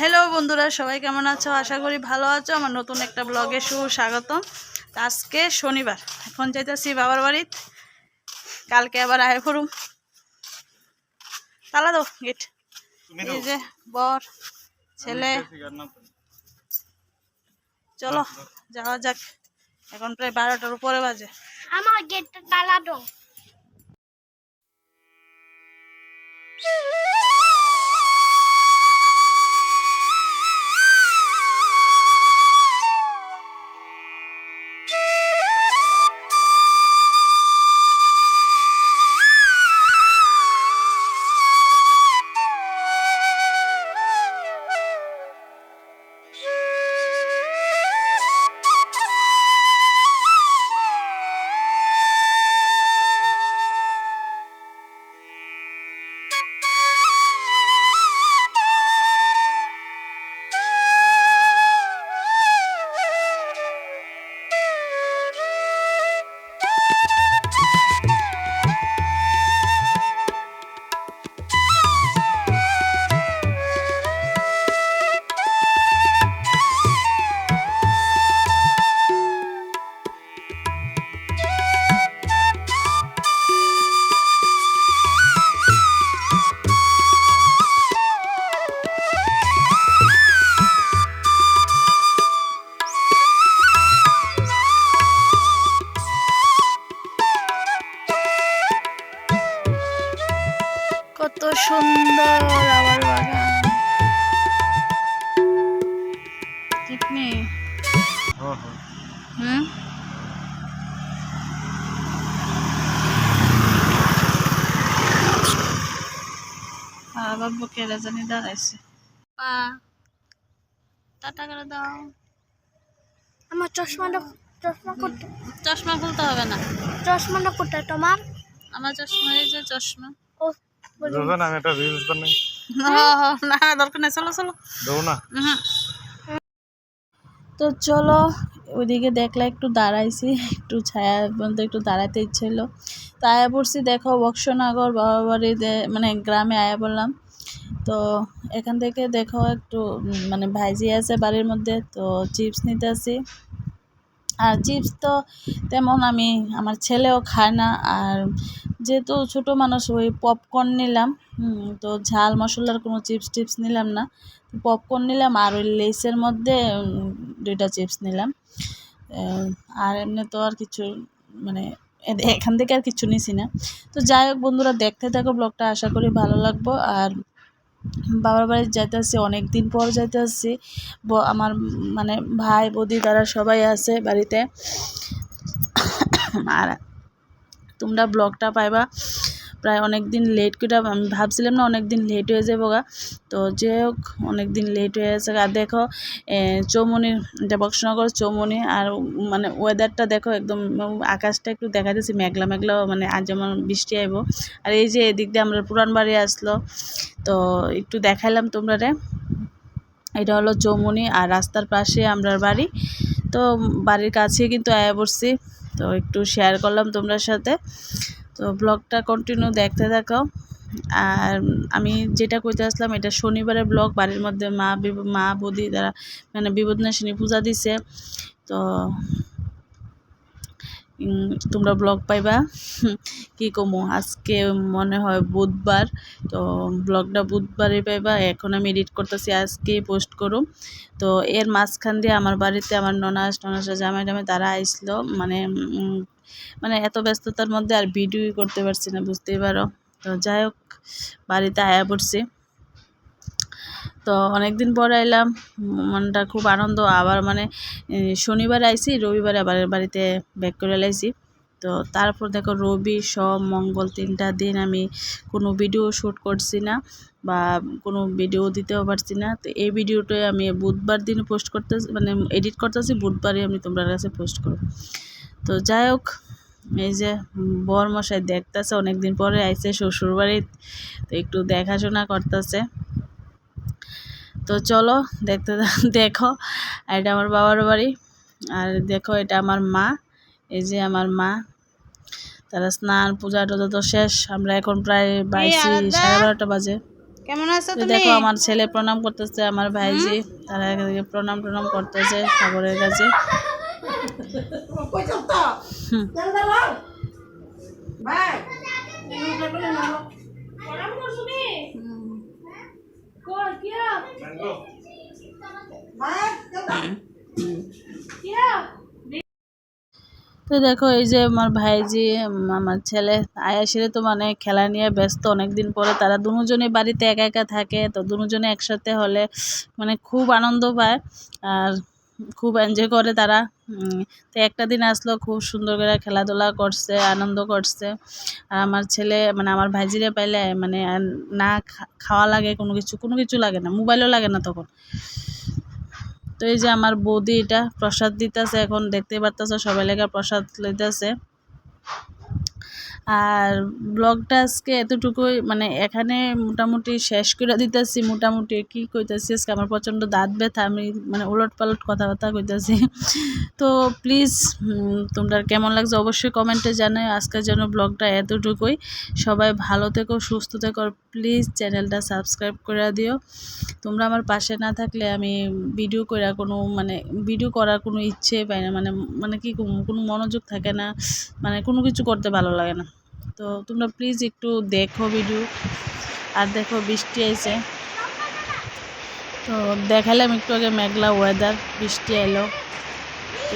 Hello বন্ধুরা সবাই কেমন আছো? আশা করি ভালো আছো। আমার নতুন একটা ব্লগে সুস্বাগতম। আজকে শনিবার এখন যাইতেছি বাবার বাড়ি কালকে আবার আয় করুম। তালা দাও গেট এই যে বর ছেলে। চলো যাওয়া যাক। এখন প্রায় বারোটার উপরে বাজে। আমার গেটটা তালা দাও। সুন্দর আবার বাগান ঠিক নেই হুম আর বাবু জানি দাঁড়াইছে পা টাটা করে দাও আমার চশমাটা চশমা কোথায় চশমা খুলতে হবে না। চশমাটা কোথায় তোমার? আমার চশমা এই যে চশমা। ও বলি আমি একটা রিলস বানাই। হ, হ, না দরকার নেই চলো চলো। দেবো না? তো চলো ওইদিকে দেখলে একটু দাঁড়াইছি একটু ছায়া বলতে একটু দাঁড়াতে ইচ্ছে হলো তো আয়া পড়ছি দেখো বক্সনগর বাবা বাড়িতে মানে গ্রামে আয়া বললাম তো এখান থেকে দেখো একটু মানে ভাইজি আছে বাড়ির মধ্যে তো চিপস নিতে আসি। আর চিপস তো তেমন আমি আমার ছেলেও খায় না। আর যেহেতু ছোটো মানুষ, ওই পপকর্ন নিলাম তো ঝাল মশলার কোনো চিপস টিপস নিলাম না। পপকর্ন নিলাম আর ওই লেসের মধ্যে দুইটা চিপস নিলাম। আর এমনি তো আর কিছু মানে এখান থেকে আর কিছু নিছি না। তো যাই হোক বন্ধুরা, দেখতে থাকো ব্লগটা, আশা করি ভালো লাগবো। আর বাবার বাড়ি যাইতে আসছি অনেক দিন পর যাইতে আসছি আমার মানে ভাই বৌদি তারা সবাই আছে বাড়িতে। আর তোমরা ব্লগটা পাইবা। প্রায় অনেক দিন লেট করে আমি ভাবছিলাম না অনেক দিন লেট হয়ে যাব গা। তো যাই হোক অনেক দিন লেট হয়ে গেছে আর দেখো এ, চৌমনির এটা বক্সনগর চৌমনি। আর মানে ওয়েদারটা দেখো একদম আকাশটা একটু দেখা যাচ্ছে মেঘলা মেঘলা মানে আজ যেমন বৃষ্টি আইব। আর এই যে এদিক দিয়ে আমরা পুরান বাড়ি আসলো। তো একটু দেখাইলাম তোমরা রে এটা হলো চৌমনি আর রাস্তার পাশে আমরার বাড়ি। তো বাড়ির কাছে কিন্তু আয়া পড়ছি। তো একটু শেয়ার করলাম তোমরা সাথে। তো ব্লগটা কন্টিনিউ দেখতে থাকো। আর আমি যেটা কইতে আসলাম, এটা শনিবারের ব্লগ বাড়ির মধ্যে মা মা বৌদি তারা মানে বিপদনাশিনী পূজা দিছে। তো তোমরা ব্লগ পাইবা। কি কমো? আজকে মনে হয় বুধবার। তো ব্লগটা বুধবারে পাইবা, এখন আমি এডিট করতেছি আজকে পোস্ট করুম। তো এর মাঝখান দিয়ে আমার বাড়িতে আমার ননাস টনাসা জামাই টামাই তারা আইসলো। মানে মানে এত ব্যস্ততার মধ্যে আর ভিডিওই করতে পারছি না, বুঝতেই পারো। তো যাই হোক, বাড়িতে আয়া পড়ছি। তো অনেক দিন পর আইলাম, মনটা খুব আনন্দ। আবার মানে শনিবার আইছি, রবিবার আবার বাড়িতে ব্যাক করে লাইছি। তো তারপর দেখো রবি সব মঙ্গল তিনটা দিন আমি কোনো ভিডিও শ্যুট করছি না বা কোনো ভিডিও দিতেও পারছি না। তো এই ভিডিওটাই আমি বুধবার দিন পোস্ট করতে মানে এডিট করতেছি, বুধবারই আমি তোমরা কাছে পোস্ট করব। তো যাই হোক, এই যে বর মশাই দেখতেছে, অনেকদিন পরে আইছে শ্বশুর বাড়ি তো একটু দেখাশোনা করতেছে। তো চলো, দেখতে দেখো, এটা আমার বাবার বাড়ি, আর দেখো এটা আমার মা, এই যে আমার মা। তারা স্নান পূজা টুজা তো শেষ। আমরা এখন প্রায় বাইশি? সাড়ে বারোটা বাজে। কেমন আছো তুমি? দেখো আমার ছেলে প্রণাম করতেছে আমার ভাইজি। তারা এদিকে প্রণাম প্রণাম করতেছে সাগরের কাছে। হুম। তো দেখো, এই যে আমার ভাইজি আমার ছেলে, আয়াসিরে তো মানে খেলা নিয়ে ব্যস্ত অনেক দিন পরে। তারা দুজনে বাড়িতে একা একা থাকে, তো দুজনে একসাথে হলে মানে খুব আনন্দ পায় আর খুব এনজয় করে তারা। তো একটা দিন আসলো, খুব সুন্দর করে খেলাধুলা করছে, আনন্দ করছে। আর আমার ছেলে মানে আমার ভাইজিরে পাইলে মানে না খাওয়া লাগে কোনো কিছু কোনো কিছু লাগে না, মোবাইলও লাগে না তখন। তো এই যে আমার বৌদি এটা প্রসাদ দিতাসে এখন দেখতে পারতাসো সবাই লেগে প্রসাদ লইতেছে। আর ব্লগটা আজকে এতটুকুই মানে এখানে মোটামুটি শেষ করে দিতেছি, মোটামুটি কি কইতেছি, আজকে আমার প্রচণ্ড দাঁত ব্যথা, আমি মানে উলট পালট কথাবার্তা কইতেছি। তো প্লিজ তোমরা কেমন লাগছে অবশ্যই কমেন্টে জানাই আজকের জন্য ব্লগটা এতটুকুই। সবাই ভালো থেকো, সুস্থ থেকো প্লিজ চ্যানেলটা সাবস্ক্রাইব করে দিও। তোমরা আমার পাশে না থাকলে আমি ভিডিও করা কোনো মানে ভিডিও করার কোনো ইচ্ছে পাই না মানে মানে কি কোনো মনোযোগ থাকে না মানে কোনো কিছু করতে ভালো লাগে না। তো তোমরা প্লিজ একটু দেখো ভিডিও আর দেখো বৃষ্টি আইছে। তো দেখালাম একটু আগে মেঘলা ওয়েদার বৃষ্টি এলো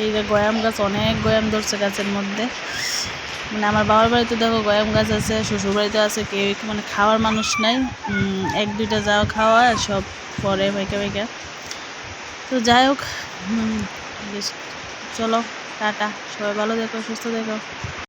এই যে গয়াম গাছ, অনেক গয়াম ধরছে গাছের মধ্যে। মানে আমার বাবার বাড়িতে দেখো গয়াম গাছ আছে, শ্বশুর বাড়িতে আছে, কেউ মানে খাওয়ার মানুষ নাই। এক দুইটা যাওয়া খাওয়া, সব পরে বাইকা বাইকা তো যাই হোক চলো, টাটা। সবাই ভালো দেখো, সুস্থ দেখো।